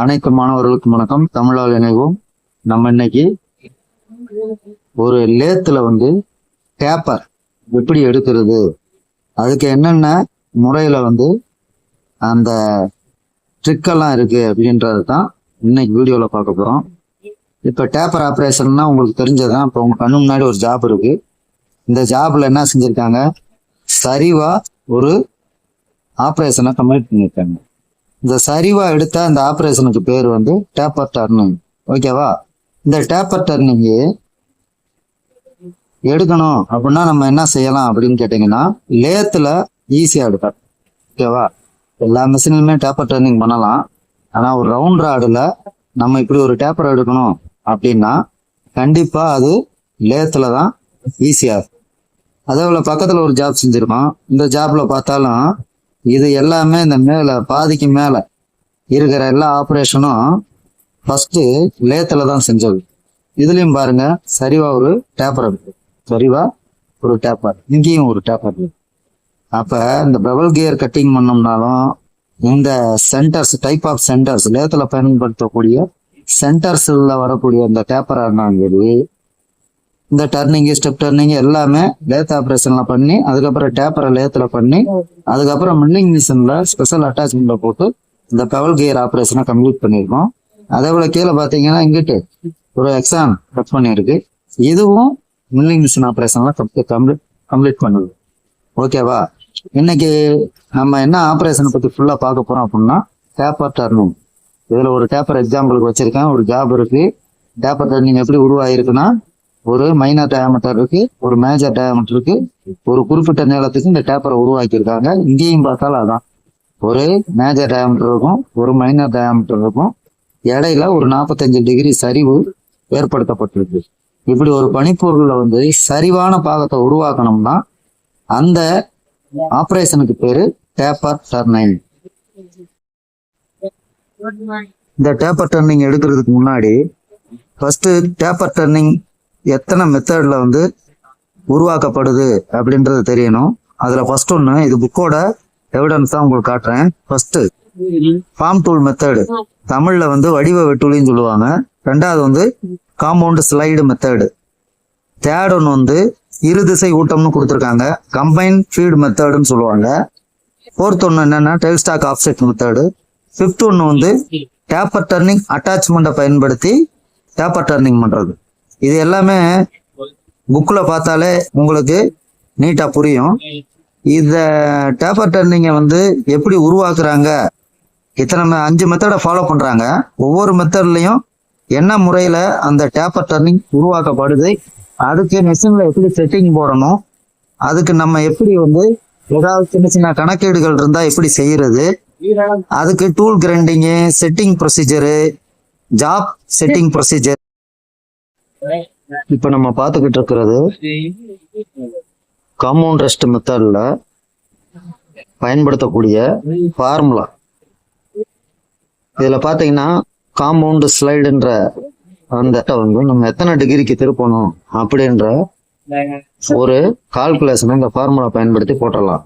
அனைத்து மாணவர்களுக்கும் வணக்கம். தமிழால் இணைவோம். நம்ம இன்னைக்கு ஒரு லேத்துல வந்து பேப்பர் எப்படி எடுக்கிறது? அதுக்கு என்னென்ன முறையில வந்து அந்த ட்ரிக்கெல்லாம் இருக்கு அப்படின்றது தான் இன்னைக்கு வீடியோவில் பார்க்க போகிறோம் இப்போ டேப்பர் ஆப்ரேஷன்னா உங்களுக்கு தெரிஞ்சதுதான். இப்போ உங்க கண்ணு முன்னாடி ஒரு ஜாப் இருக்கு. இந்த ஜாப்ல என்ன செஞ்சிருக்காங்க? சரிவா ஒரு ஆப்ரேஷனை கம்ப்ளீட் பண்ணியிருக்காங்க இந்த சரிவா எடுத்த அந்த ஆப்ரேஷனுக்கு பேர் வந்து டேப்பர் டர்னிங். ஓகேவா? இந்த டேப்பர் டர்னிங்கு எடுக்கணும் அப்படின்னா நம்ம என்ன செய்யலாம் அப்படின்னு கேட்டிங்கன்னா லேத்தில் ஈஸியாக எடுக்கலாம் ஓகேவா? எல்லா மிஷினுமே டேப்பர் டர்னிங் பண்ணலாம். ஆனால் ஒரு ரவுண்ட் ராடில் நம்ம இப்படி ஒரு டேப்பர் எடுக்கணும் அப்படின்னா கண்டிப்பாக அது லேத்தில் தான் ஈஸியாக இருக்கும் அதே போல் பக்கத்தில் ஒரு ஜாப் செஞ்சுருக்கோம் இந்த ஜாப்பில் பார்த்தாலும் இது எல்லாமே இந்த மேலே பாதிக்கு மேலே இருக்கிற எல்லா ஆப்ரேஷனும் ஃபஸ்ட்டு லேத்தில் தான் செஞ்சது. இதுலேயும் பாருங்க சரிவா ஒரு டேப்பர் இருக்கு. சரிவா ஒரு டேப்பர் இங்கேயும் ஒரு டேப்பர் இருக்கு. அப்போ இந்த பிரபல் கியர் கட்டிங் பண்ணோம்னாலும் இந்த சென்டர்ஸ் டைப் ஆஃப் சென்டர்ஸ் லேத்தில் பயன்படுத்தக்கூடிய சென்டர்ஸில் வரக்கூடிய அந்த டேப்பராக இருந்தாலும் சரி இந்த டர்னிங்கு ஸ்டெப் டர்னிங் எல்லாமே லேத் ஆப்ரேஷன்ல பண்ணி அதுக்கப்புறம் டேப்பரை லேத்தில் பண்ணி அதுக்கப்புறம் மில்லிங் மிஷினில் ஸ்பெஷல் அட்டாச்மெண்ட்ல போட்டு இந்த பெவல் கியர் ஆப்ரேஷனை கம்ப்ளீட் பண்ணியிருக்கோம் அதே போல் கீழே பார்த்தீங்கன்னா இங்கிட்டு ஒரு எக்ஸாம் கட் பண்ணியிருக்கு. இதுவும் மில்லிங் மிஷின் ஆப்ரேஷன்ல கம்ப்ளீட் கம்ப்ளீட் பண்ணுது. ஓகேவா இன்னைக்கு நம்ம என்ன ஆப்ரேஷனை பற்றி ஃபுல்லாக பார்க்க போகிறோம் அப்படின்னா டேப்பர் டர்னிங் இதில் ஒரு டேப்பர் எக்ஸாம்பிளுக்கு வச்சிருக்கேன். ஒரு ஜாப் இருக்கு. டேப்பர் டர்னிங் எப்படி உருவாயிருக்குன்னா ஒரு மைனர் டயாமீட்டர் இருக்கு ஒரு மேஜர் டயாமீட்டர் இருக்கு. ஒரு குறிப்பிட்ட நீளத்துக்கு இந்த டேப்பரை உருவாக்கியிருக்காங்க. இங்கேயும் பார்த்தாலும் அதான். ஒரு மேஜர் டயாமீட்டர் இருக்கும் ஒரு மைனர் டயாமீட்டர் இருக்கும். இடையில ஒரு நாற்பத்தஞ்சு டிகிரி சரிவு ஏற்படுத்தப்பட்டிருக்கு. இப்படி ஒரு பனிப்பொருளில் வந்து சரிவான பாகத்தை உருவாக்கணும்னா அந்த ஆப்ரேஷனுக்கு பேரு டேப்பர் டர்னிங் இந்த டேப்பர் டர்னிங் எடுக்கிறதுக்கு முன்னாடி ஃபர்ஸ்ட் டேப்பர் டர்னிங் எத்தனை மெத்தடில் வந்து உருவாக்கப்படுது அப்படின்றது தெரியணும். அதில் ஃபர்ஸ்ட் ஒன்று இது புக்கோட எவிடன்ஸ் தான் உங்களுக்கு காட்டுறேன். ஃபர்ஸ்ட் ஃபார்ம் டூல் மெத்தடு தமிழில் வந்து வடிவ வெட்டுலின்னு சொல்லுவாங்க. ரெண்டாவது வந்து காம்பவுண்டு ஸ்லைடு மெத்தடு தேர்ட் ஒன்று வந்து இரு திசை ஊட்டம்னு கொடுத்துருக்காங்க. கம்பைன் ஃபீடு மெத்தடுன்னு சொல்லுவாங்க. ஃபோர்த் ஒன்று என்னென்னா tail stock offset method fifth ஒன்று வந்து டேப்பர் டர்னிங் அட்டாச்மெண்ட்டை பயன்படுத்தி டேப்பர் டர்னிங் பண்ணுறது இது எல்லாமே புக்கில் பார்த்தாலே உங்களுக்கு நீட்டாக புரியும். இந்த டேப்பர் டர்னிங்கை வந்து எப்படி உருவாக்குறாங்க? இத்தனை அஞ்சு மெத்தடை ஃபாலோ பண்ணுறாங்க ஒவ்வொரு மெத்தட்லையும் என்ன முறையில் அந்த டேப்பர் டர்னிங் உருவாக்கப்படுது? அதுக்கு மிஷினில் எப்படி செட்டிங் போடணும்? அதுக்கு நம்ம எப்படி வந்து ஏதாவது சின்ன சின்ன கணக்கீடுகள் இருந்தால் எப்படி செய்யறது? அதுக்கு tool grinding setting procedure job setting procedure இப்போ நம்ம பார்த்துக்கிட்டு இருக்கிறது காம்பவுண்ட் ரெஸ்ட் மெத்தடில் பயன்படுத்தக்கூடிய ஃபார்முலா இதில் பார்த்தீங்கன்னா காம்பவுண்ட் ஸ்லைடுன்ற அந்த வந்து நம்ம எத்தனை டிகிரிக்கு திருப்பணும் அப்படின்ற ஒரு கால்குலேஷனை இந்த ஃபார்முலா பயன்படுத்தி போட்டலாம்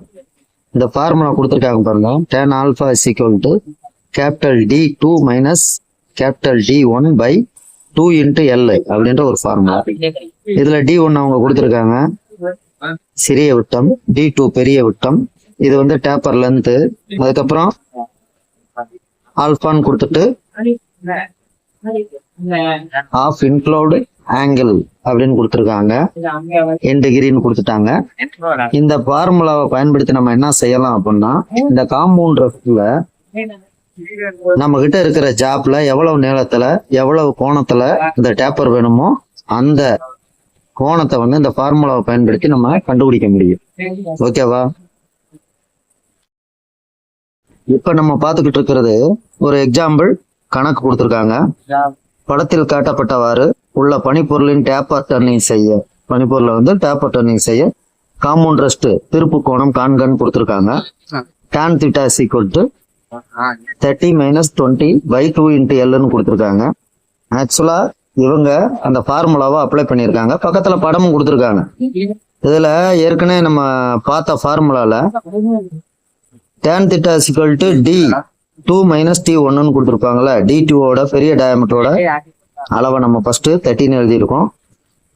இந்த ஃபார்முலா கொடுத்துருக்காங்க பாருங்க. Tan alpha is equal to capital D two minus capital D one by two into L அப்படின்ற ஒரு ஃபார்முலா இதுல டி ஒன்று அவங்க கொடுத்துருக்காங்க. சிறிய விட்டம் டி டூ பெரிய விட்டம். இது வந்து டேப்பர் லென்த்து அதுக்கப்புறம் ஆல்பான்னு கொடுத்துட்டு ஆஃப் இன்க்ளோடு ஆங்கிள் அப்படின்னு கொடுத்துருக்காங்க. என் டிகிரின்னு கொடுத்துட்டாங்க. இந்த ஃபார்முலாவை பயன்படுத்தி நம்ம என்ன செய்யலாம் அப்படின்னா இந்த காம்பவுண்ட் ரெஸ்ட்ல நம்ம கிட்ட இருக்கிற ஜாப்ல எவ்வளவு நீளத்துல எவ்வளவு கோணத்துல இந்த டேப்பர் வேணுமோ அந்த கோணத்தை வந்து இந்த ஃபார்முலாவை பயன்படுத்தி நம்ம கண்டுபிடிக்க முடியும். ஓகேவா? இப்ப நம்ம பார்த்துக்கிட்டு இருக்கிறது ஒரு எக்ஸாம்பிள் கணக்கு கொடுத்துருக்காங்க. படத்தில் காட்டப்பட்டவாறு உள்ள பனிப்பொருளின் டேப்பர் டர்னிங் செய்ய பனிப்பொருளை வந்து டேப்பர் டர்னிங் செய்ய காம்பவுண்ட் ரெஸ்ட் திருப்பு கோணம் காண்கன்னு கொடுத்துருக்காங்க. Tan theta equal to thirty minus twenty by two into எல்னு கொடுத்துருக்காங்க. ஆக்சுவலா இவங்க அந்த ஃபார்முலாவை அப்ளை பண்ணியிருக்காங்க. பக்கத்துல படமும் கொடுத்துருக்காங்க. இதுல ஏற்கனவே நம்ம பார்த்த ஃபார்முலால tan theta equal to D two minus D ஒன்னு கொடுத்துருப்பாங்களே டி டூவோட பெரிய டயமீட்டரோட அளவை நம்ம ஃபர்ஸ்ட் தேர்ட்டின்னு எழுதியிருக்கோம்.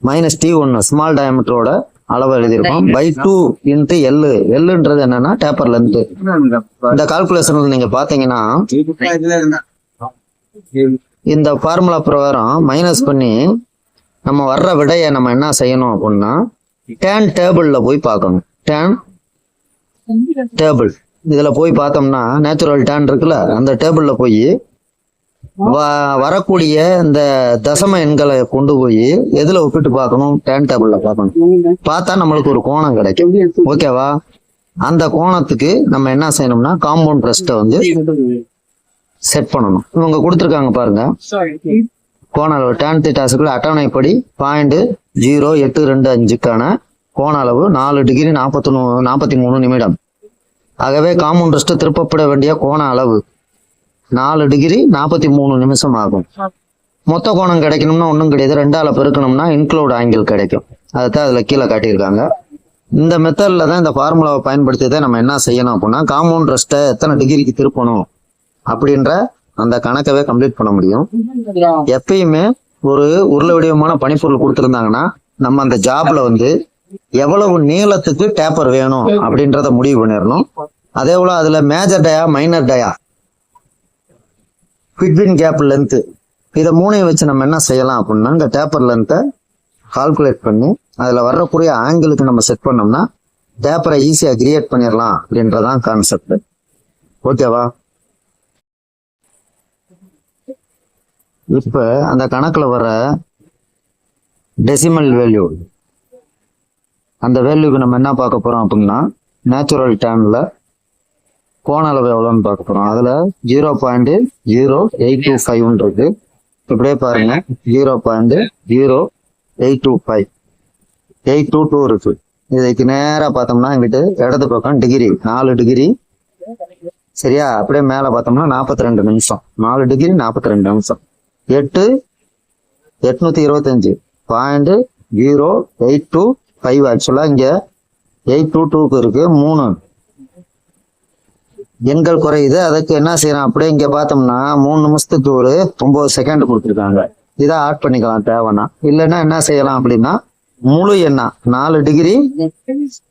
மைனஸ் டி ஒன்னு ஸ்மால் டயமீட்டரோட அளவை எழுதியிருக்கோம் பை டூ இன்ட்டு எல் எல்லுன்றது என்னன்னா டேப்பர் லென்த் இந்த கால்குலேஷன்ல நீங்க பாத்தீங்கன்னா இந்த ஃபார்முலா பிரகாரம் மைனஸ் பண்ணி நம்ம வர்ற விடையை நம்ம என்ன செய்யணும் அப்படின்னா டேன் டேபிள்ல போய் பார்க்கணும். டேன் டேபிள் இதுல போய் பார்த்தோம்னா நேச்சுரல் டேன் இருக்குல்ல அந்த டேபிள்ல போய் வரக்கூடிய இந்த தசம எண்களை கொண்டு போய் எதுல ஒப்பிட்டு பார்க்கணும்? டேன் டேபிள்ல பார்க்கணும். பார்த்தா நம்மளுக்கு ஒரு கோணம் கிடைக்கும். ஓகேவா? அந்த கோணத்துக்கு நம்ம என்ன செய்யணும்னா காம்பவுண்ட் ரெஸ்ட்டை வந்து செட் பண்ணணும். இவங்க கொடுத்துருக்காங்க பாருங்க. கோண அளவு டேன் தீட்டாஸுக்குள்ள அட்டவணைப்படி பாயிண்ட் ஜீரோ எட்டு ரெண்டு அஞ்சுக்கான கோண அளவு நாலு டிகிரி நாற்பத்தி நாற்பத்தி மூணு நிமிடம். ஆகவே காம்பவுண்ட் ரெஸ்ட் திருப்பப்பட வேண்டிய கோண அளவு நாலு டிகிரி நாற்பத்தி மூணு நிமிஷம் ஆகும். மொத்த கோணம் கிடைக்கணும்னா ஒன்றும் கிடையாது. ரெண்டால பெருக்கணும்னா இன்க்ளூட் ஆங்கிள் கிடைக்கும். அதைத்தான் அதில் கீழே காட்டியிருக்காங்க. இந்த மெத்தடில் தான் இந்த ஃபார்முலாவை பயன்படுத்தி தான் நம்ம என்ன செய்யணும் அப்படின்னா காம்பவுண்ட் ரெஸ்ட்டை எத்தனை டிகிரிக்கு திருப்பணும் அப்படின்ற அந்த கணக்கவே கம்ப்ளீட் பண்ண முடியும். எப்பயுமே ஒரு உருளை வடிவமான பனிப்பொருள் கொடுத்துருந்தாங்கன்னா நம்ம அந்த ஜாப்ல வந்து எவ்வளவு நீளத்துக்கு டேப்பர் வேணும் அப்படின்றத முடிவு பண்ணிடணும். அதே போல அதுல major dia minor dia between gap length இதை மூணையும் வச்சு நம்ம என்ன செய்யலாம் அப்படின்னா இந்த டேப்பர் லென்த்தை கால்குலேட் பண்ணி அதில் வரக்கூடிய ஆங்கிளுக்கு நம்ம செட் பண்ணோம்னா டேப்பரை ஈஸியாக கிரியேட் பண்ணிடலாம் அப்படின்றதான் கான்செப்ட் ஓகேவா இப்போ அந்த கணக்கில் வர டெசிமல் வேல்யூ அந்த வேல்யூக்கு நம்ம என்ன பார்க்க போகிறோம் அப்படின்னா நேச்சுரல் டைமில் கோண அளவு எவ்வளோன்னு பார்க்க போகிறோம் அதில் zero point zero eight two ஃபைவ்ன்றது இப்படியே பாருங்க. Zero point zero eight two five eight two two இருக்கு. இதுக்கு நேராக பார்த்தோம்னா இங்கிட்டு இடது பக்கம் டிகிரி நாலு டிகிரி சரியா? அப்படியே மேலே பார்த்தோம்னா நாற்பத்தி ரெண்டு நிமிஷம். நாலு டிகிரி நாற்பத்தி ரெண்டு நிமிஷம். எட்டு எட்நூற்றி இருபத்தஞ்சு. Point zero eight two five ஆக்சுவலாக இங்கே எயிட் டூ டூக்கு இருக்கு. மூணு. எண்கள் குறையுது. அதுக்கு என்ன செய்யறோம் அப்படியே இங்க பார்த்தோம்னா மூணு நிமிஷத்துக்கு ஒரு ஒன்பது செகண்ட் கொடுத்துருக்காங்க. இதை ஆட் பண்ணிக்கலாம் தேவைன்னா. இல்லைன்னா என்ன செய்யலாம் அப்படின்னா முழு எண்ணா நாலு டிகிரி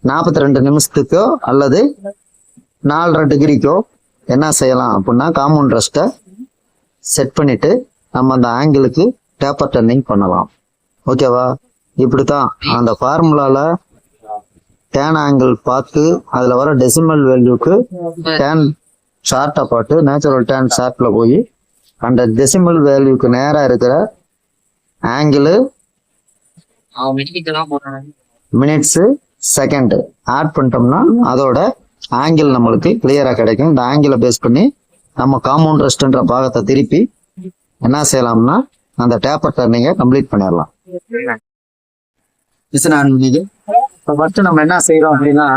நாற்பத்தி ரெண்டு நிமிஷத்துக்கோ அல்லது நாலரை டிகிரிக்கோ என்ன செய்யலாம் அப்படின்னா காம்பவுண்ட் ரெஸ்ட்டை செட் பண்ணிட்டு நம்ம அந்த ஆங்கிளுக்கு டேப்பர் டர்னிங் பண்ணலாம். ஓகேவா இப்படித்தான். அந்த ஃபார்முலால டேன் ஆங்கிள் பார்த்து அதில் வர டெசிமல் வேல்யூக்கு டேன் சார்ட்டை பார்த்து நேச்சுரல் டேன் சார்ட்ல போய் அந்த டெசிமல் வேல்யூக்கு நேராக இருக்கிற ஆங்கிள் மினிட்ஸு செகண்ட் ஆட் பண்ணிட்டோம்னா அதோட ஆங்கிள் நம்மளுக்கு கிளியராக கிடைக்கும். இந்த ஆங்கிளை பேஸ் பண்ணி நம்ம காம்பவுண்ட் ரெஸ்ட்ன்ற பாகத்தை திருப்பி என்ன செய்யலாம்னா அந்த டேப்பர் டர்னிங்கை கம்ப்ளீட் பண்ணிடலாம். நான் இது இப்போ ஃபர்ஸ்ட் நம்ம என்ன செய்யறோம் அப்படின்னா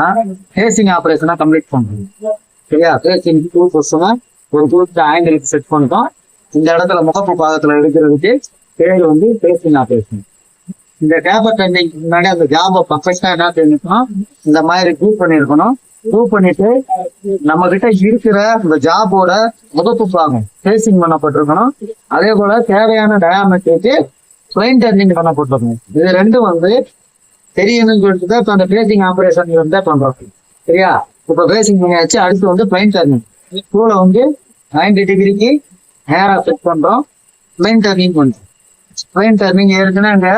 ஃபேசிங் ஆப்ரேஷனா கம்ப்ளீட் பண்ணுறோம் சரியா? ஃபேசிங் டூ கொஸ்டினா ஒரு குறிப்பிட்ட ஆங்கிளுக்கு செட் பண்ணிட்டோம். இந்த இடத்துல முகப்பு பாகத்துல எடுக்கிறதுக்கு பேர் வந்து ஃபேசிங் ஆப்ரேஷன் இந்த டேபர் டர்னிங் முன்னாடி அந்த ஜாபை பர்ஃபெக்டா என்ன பண்ணிருக்கணும் இந்த மாதிரி க்ரூப் பண்ணிருக்கணும். ப்ரூவ் பண்ணிட்டு நம்ம கிட்ட இருக்கிற இந்த ஜாபோட முகப்பு பாகம் ஃபேசிங் பண்ணப்பட்டிருக்கணும். அதே போல தேவையான டயாமெட்ரிக்கு பிளைன் டர்னிங் பண்ணப்பட்டிருக்கணும். இது ரெண்டும் வந்து தெரியணும்னு சொல்லிட்டு தான் இப்போ அந்த பேசிங் ஆப்ரேஷன் வந்து பண்றோம் சரியா? இப்போ பேசிங் பண்ணியாச்சு அடுத்து வந்து பிளைன் டர்னிங் ஸ்கூல வந்து 90 டிகிரிக்கு ஹேராக செட் பண்றோம். பிளைன் டர்னிங் பண்றோம். பிளைன் டர்னிங் ஏற்கனவே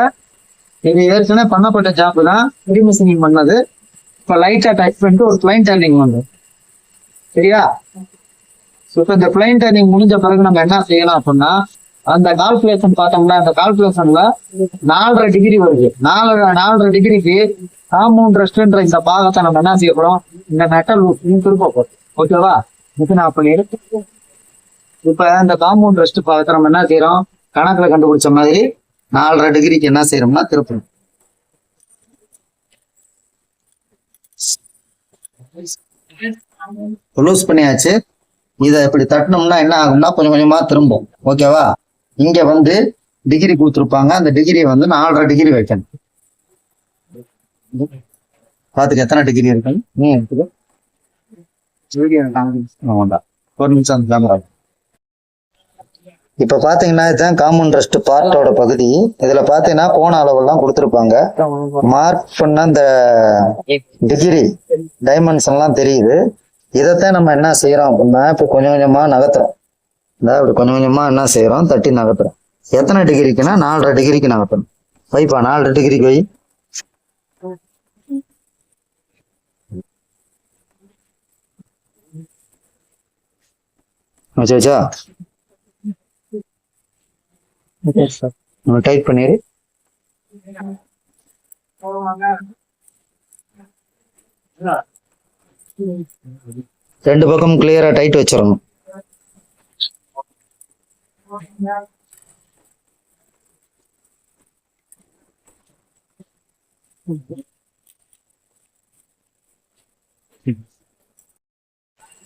இது ஏற்கனவே பண்ணப்பட்ட ஜாப் தான் ரீமிஷனிங் பண்ணது. இப்போ லைட்டாக டச் பண்ணிட்டு ஒரு பிளைன் டர்னிங் வந்து சரியா? இப்போ இந்த பிளைன் டர்னிங் முடிஞ்ச பிறகு நம்ம என்ன செய்யலாம் அப்படின்னா அந்த கால்குலேஷன் பார்த்தோம்னா அந்த கால்குலேஷன்ல நாலரை டிகிரி வருது. நாலரை நாலரை டிகிரிக்கு காம்பவுண்ட் ரெஸ்ட்ன்ற இந்த பாகத்தை நம்ம என்ன செய்ய போறோம் இந்த மெட்டல் திருப்ப போறோம். ஓகேவா இது நான் பண்ணிடு இப்ப இந்த காம்பவுண்ட் ரெஸ்ட் பாகத்தை நம்ம என்ன செய்யறோம்? கணக்குல கண்டுபிடிச்ச மாதிரி நாலரை டிகிரிக்கு என்ன செய்யறோம்னா திருப்பணும். லூஸ் பண்ணியாச்சு. இதை இப்படி தட்டினோம்னா என்ன ஆகும்னா கொஞ்சம் கொஞ்சமா திரும்பும். ஓகேவா இங்க வந்து டிகிரி கொடுத்துருப்பாங்க. அந்த டிகிரியை வந்து நாலரை டிகிரி வைக்கணும். பாத்துக்க எத்தனை டிகிரி இருக்கு? நீ எடுத்துக்கோ. ஒரு நிமிஷம் அந்த கேமரா இப்ப பாத்தீங்கன்னா இதுதான் காமன் ரெஸ்ட் பார்ட்டோட பகுதி. இதுல பாத்தீங்கன்னா கோண அளவெல்லாம் கொடுத்துருப்பாங்க. மார்க் பண்ண அந்த டிகிரி டைமென்ஷன் எல்லாம் தெரியுது. இதைத்தான் நம்ம என்ன செய்யறோம் அப்படின்னா இப்ப கொஞ்சம் கொஞ்சமா நகர்த்துறோம். அதாவது இப்படி கொஞ்சம் கொஞ்சமா என்ன செய்யறோம் தட்டி நகர்த்துறோம். எத்தனை டிகிரிக்குன்னா நாலரை டிகிரிக்கு நகர்த்தணும். வைப்பா நாலரை டிகிரிக்கு வை. வச்சாச்சா நம்ம டைப் பண்ணிடு ரெண்டு பக்கம் கிளியரா டைட் வச்சிடணும்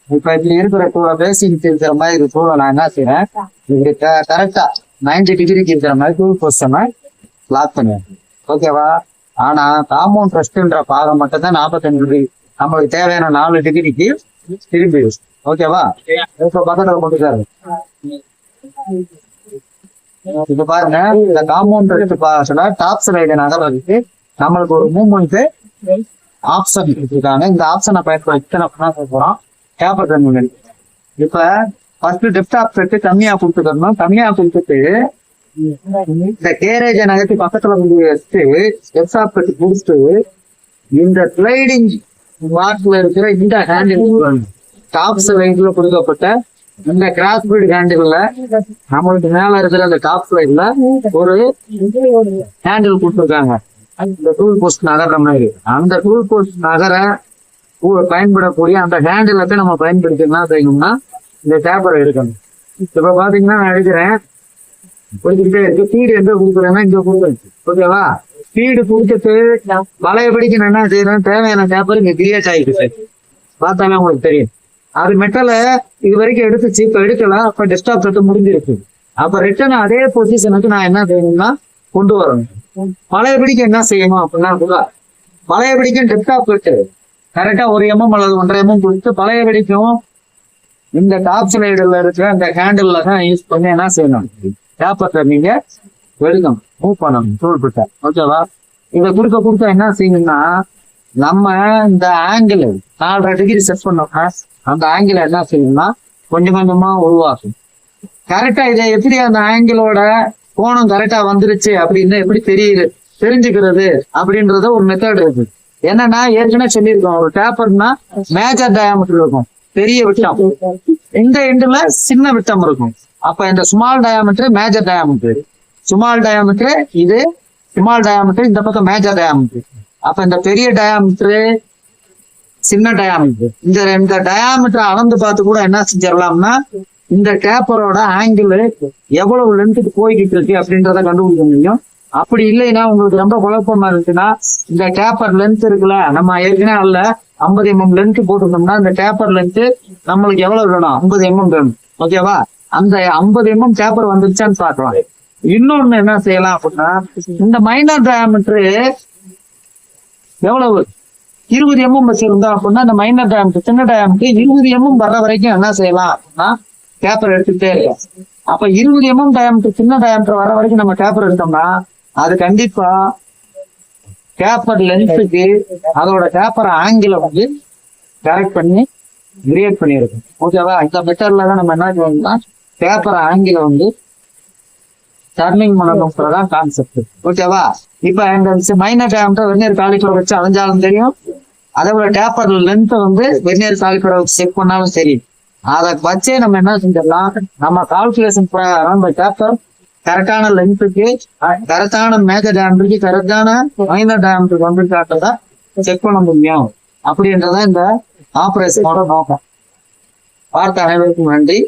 இப்ப இப்படி இருக்கிற டூல பேசிக் இருக்கிற மாதிரி டூல நான் என்ன செய்யறேன் இப்படி கரெக்டா நைன்டி டிகிரிக்கு இருக்கிற மாதிரி டூல் பொசிஷனை லாக் பண்ணுவேன். ஓகேவா ஆனா காம்பவுண்ட் ரெஸ்ட்ன்ற பாகம் மட்டும் தான் நாற்பத்தஞ்சு டிகிரி நம்மளுக்கு தேவையான நாலு டிகிரிக்கு திரும்பி ஓகேவா இப்ப பக்கத்துல போட்டுக்காரு இப்ப பாருங்க இந்த காம்பவுண்ட் ரெஸ்ட் பாகத்துல டாப் சைடு நகர்றதுக்கு நம்மளுக்கு ஒரு மூவ்மெண்ட் ஆப்ஷன் இருக்காங்க இந்த ஆப்ஷனை பயன்படுத்தி செய்ய போறோம். கேப்பர் டெர்மினல் இப்ப ஃபர்ஸ்ட் டெப்த் ஆப்செட் கம்மியா கொடுத்துக்கணும் கம்மியா கொடுத்துட்டு இந்த கேரேஜ நகர்த்தி பக்கத்துல கொண்டு வச்சுட்டு டெப்த் ஆப்செட் கொடுத்துட்டு இந்த ஸ்லைடிங் வாட்ல இருக்கிற இந்த ஹேண்டில் டாப் ஸ்லைட்ல கொடுக்கப்பட்ட இந்த கிராஸ் பீட் ஹேண்டில்ல நம்மளுக்கு மேல இருக்கிற அந்த டாப் ஸ்லைட்ல ஒரு ஹேண்டில் கொடுத்துருக்காங்க. இந்த டூல் போஸ்ட் நகர்ற மாதிரி. அந்த டூல் போஸ்ட் நகர பயன்படக்கூடிய அந்த ஹேண்டில் போய் நம்ம பயன்படுத்தி செய்யணும்னா இந்த டேப்பரை எடுக்கணும். இப்ப பாத்தீங்கன்னா நான் எடுக்கிறேன். கொடுத்துக்கிட்டே இருக்கு. ஸ்பீடு எங்க கொடுக்குறேன்னா இங்க கொடுக்குறேன் ஓகேவா ஸ்பீடு கொடுத்துட்டு வளையபடிக்கு நான் என்ன செய்யறேன் தேவையான டேப்பர் இங்க கிரியேட் ஆயிடுச்சு. பார்த்தாலே உங்களுக்கு தெரியும். அது மெட்டலை இது வரைக்கும் எடுத்துச்சு இப்ப எடுக்கலாம். அப்ப டெஸ்க்டாப் செட்டு முடிஞ்சிருக்கு. அப்ப ரிட்டர்ன் அதே பொசிஷனுக்கு நான் என்ன செய்யணும்னா கொண்டு வரணும். பழையபடிக்கு என்ன செய்யணும் அப்படின்னா கூட பழையபடிக்கும் டெஸ்க்டாப் கட்டு கரெக்டா ஒரு எம்எம் அல்லது ஒன்றரை எம்எம் கொடுத்து பழையபடிக்கும் இந்த டாப் ஸ்லைடுல இருக்கிற அந்த ஹேண்டில் தான் யூஸ் பண்ணி என்ன செய்யணும்? டேப்பத்தை நீங்க எடுக்கணும். மூவ் பண்ணணும். டூல் பிட்ட ஓகேவா இதை கொடுக்க கொடுக்க என்ன செய்யணும்னா நம்ம இந்த ஆங்கிள் நாலரை டிகிரி செட் பண்ணோம்னா அந்த ஆங்கிள் என்ன செய்யும்னா கொஞ்சம் கொஞ்சமா உருவாகும். கரெக்டா இதை எப்படி அந்த ஆங்கிளோட கோணம் கரெக்டா வந்துருச்சு அப்படின்னு எப்படி தெரியுது தெரிஞ்சுக்கிறது அப்படின்றத ஒரு மெத்தட் இருக்கு. என்னன்னா ஏற்கனவே சொல்லியிருக்கோம் ஒரு டேப்பர்னா மேஜர் டயாமீட்டர் இருக்கும் பெரிய விட்டம். இந்த எண்டுல சின்ன விட்டம் இருக்கும். அப்ப இந்த small diameter major diameter small diameter இது ஸ்மால் டயாமீட்டர் இந்த பக்கம் மேஜர் டயாமீட்டர் அப்ப இந்த பெரிய டயாமீட்டர் சின்ன டயாமீட்டர் இந்த இந்த டயாமீட்டர் அளந்து பார்த்து கூட என்ன செஞ்சிடலாம்னா இந்த டேப்பரோட ஆங்கிள் எவ்வளவு லென்த்துக்கு போய்கிட்டு இருக்கு அப்படின்றத கண்டுபிடிக்க முடியும். அப்படி இல்லைன்னா உங்களுக்கு ரொம்ப குழப்பமா இருந்துச்சுன்னா இந்த டேப்பர் லென்த் இருக்குல்ல நம்ம ஏற்கனவே அல்ல ஐம்பது mm எம்எம் லென்த் போட்டிருந்தோம்னா இந்த டேப்பர் லென்த் நம்மளுக்கு எவ்வளவு வேணும்? ஐம்பது எம்எம் வேணும். ஓகேவா அந்த ஐம்பது mm எம்எம் டேப்பர் வந்துருச்சான்னு பாக்கலாம் இன்னொன்னு என்ன செய்யலாம் அப்படின்னா இந்த மைனர் டயாமீட்டர் எவ்வளவு இருபது எம்எம் வச்சிருந்தோம் அப்படின்னா அந்த மைனர் டேம்க்கு சின்ன டயாமீட்டர் இருபது எம்எம் வர்ற வரைக்கும் என்ன செய்யலாம் அப்படின்னா பேப்பர் எடுத்துக்கிட்டே இருக்கும் அப்ப இருபது எம்எம் டேம்க்கு சின்ன டேம்க்கு வர வரைக்கும் நம்ம பேப்பர் எடுத்தோம்னா அது கண்டிப்பா பேப்பர் லென்த்துக்கு அதோட பேப்பர் ஆங்கிள வந்து கரெக்ட் பண்ணி கிரியேட் பண்ணியிருக்கும். ஓகேவா இந்த மெட்டர்ல தான் நம்ம என்ன செய்யணும்னா பேப்பர் ஆங்கிள வந்து டர்னிங் பண்ணணும்ன்றதான் கான்செப்ட் ஓகேவா இப்ப எங்க மைனர் டேம்ட்ட வெர்னியர் காலிக்குலர் வச்சு அலைஞ்சாலும் தெரியும். அதே போல டேப்பர் லென்த் வந்து வெர்னியர் கால்குலேட்டர் வச்சு செக் பண்ணாலும் சரி. அதை வச்சே நம்ம என்ன செஞ்சிடலாம்? நம்ம கால்குலேஷன் பிரகாரம் இந்த டேப்பர் கரெக்டான லென்த்துக்கு கரெக்டான மேஜர் டேமருக்கு கரெக்டான மைனர் டேமருக்கு வந்து காட்டுறதா செக் பண்ண முடியும். அப்படின்றத இந்த ஆப்ரேஷனோட நோக்கம் பார்த்த அனைவருக்கும் நன்றி.